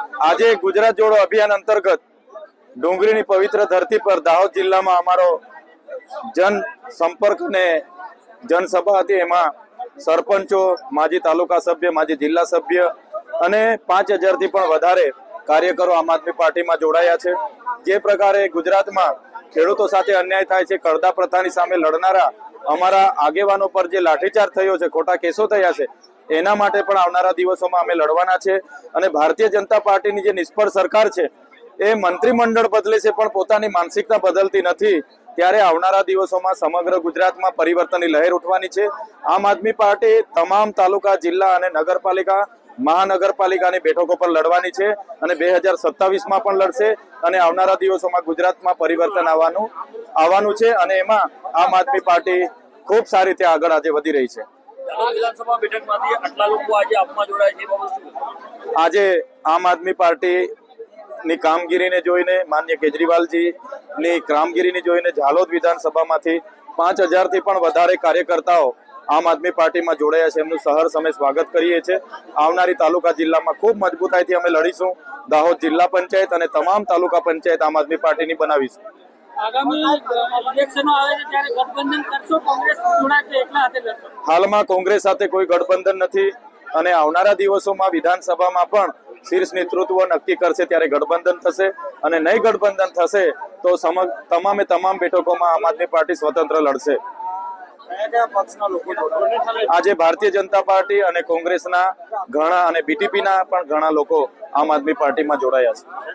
આજે ગુજરાત જોડો અભિયાન અંતર્ગત ડુંગળીની પવિત્ર ધરતી પર દાહોદ જિલ્લામાં અમારો જન સંપર્ક અને જનસભા હતી. એમાં સરપંચો, માજી તાલુકા સભ્ય, માજી જિલ્લા સભ્ય અને પાંચ હજારથી પણ વધારે કાર્યકરો આમ આદમી પાર્ટીમાં જોડાયા છે. જે પ્રકારે ગુજરાતમાં ખેડૂતો સાથે અન્યાય થાય છે, કરદા પ્રથાની સામે લડનારા અમારા આગેવાનો પર જે લાઠીચાર્જ થયો છે, ખોટા કેસો થયા છે, એના માટે પણ આવનારા દિવસોમાં અમે લડવાના છે અને ભારતીય જનતા પાર્ટીની જે નિષ્ફળ સરકાર છે, એ મંત્રીમંડળ બદલે છે પણ પોતાની માનસિકતા બદલતી નથી. ત્યારે આવનારા દિવસોમાં સમગ્ર ગુજરાતમાં પરિવર્તનની લહેર ઉઠવાની છે. આમ આદમી પાર્ટી તમામ તાલુકા, જિલ્લા અને નગરપાલિકા મહાનગરપાલિકાની બેઠકો પર લડવાની છે અને બે હજાર સત્તાવીસમાં પણ લડશે અને આવનારા દિવસોમાં ગુજરાતમાં પરિવર્તન આવવાનું આવવાનું છે અને એમાં આમ આદમી પાર્ટી ખૂબ સારી રીતે આગળ આજે વધી રહી છે. આજે આમ આદમી પાર્ટી ની કામગીરીને જોઈને માન્ય કેજરીવાલજી ની કામગીરીને જોઈને ઝાલોદ વિધાનસભામાંથી પાંચ હજારથી પણ વધારે કાર્યકર્તાઓ આમ આદમી પાર્ટીમાં જોડાયા છે. એમનું સહર અમે સ્વાગત કરીએ છીએ. આવનારી તાલુકા જિલ્લામાં ખૂબ મજબૂતાઈથી અમે લડીશું. દાહોદ જિલ્લા પંચાયત અને તમામ તાલુકા પંચાયત આમ આદમી પાર્ટીની બનાવીશું. આગામી ઇલેક્શનો આવે છે ત્યારે ગઠબંધન કરશો કોંગ્રેસ જોડાય તો એકલા હાથે લડશો. હાલમાં કોંગ્રેસ સાથે કોઈ ગઠબંધન નથી અને આવનારા દિવસોમાં વિધાનસભામાં પણ શીર્ષ નેતૃત્વ નક્કી કરશે ત્યારે ગઠબંધન થશે અને નહીં ગઠબંધન થશે તો તમામે તમામ બેઠકોમાં આમ આદમી પાર્ટી સ્વતંત્ર લડશે. કયા કયા પક્ષના લોકો જોડાય આજે ભારતીય જનતા પાર્ટી અને કોંગ્રેસના ઘણા અને બીટીપીના પણ ઘણા લોકો આમ આદમી પાર્ટીમાં જોડાયા છે.